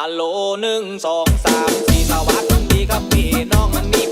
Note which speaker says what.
Speaker 1: ฮัลโหลหนึ่งสองสามสี่สวัสดีครับพี่น้องมันมีนี่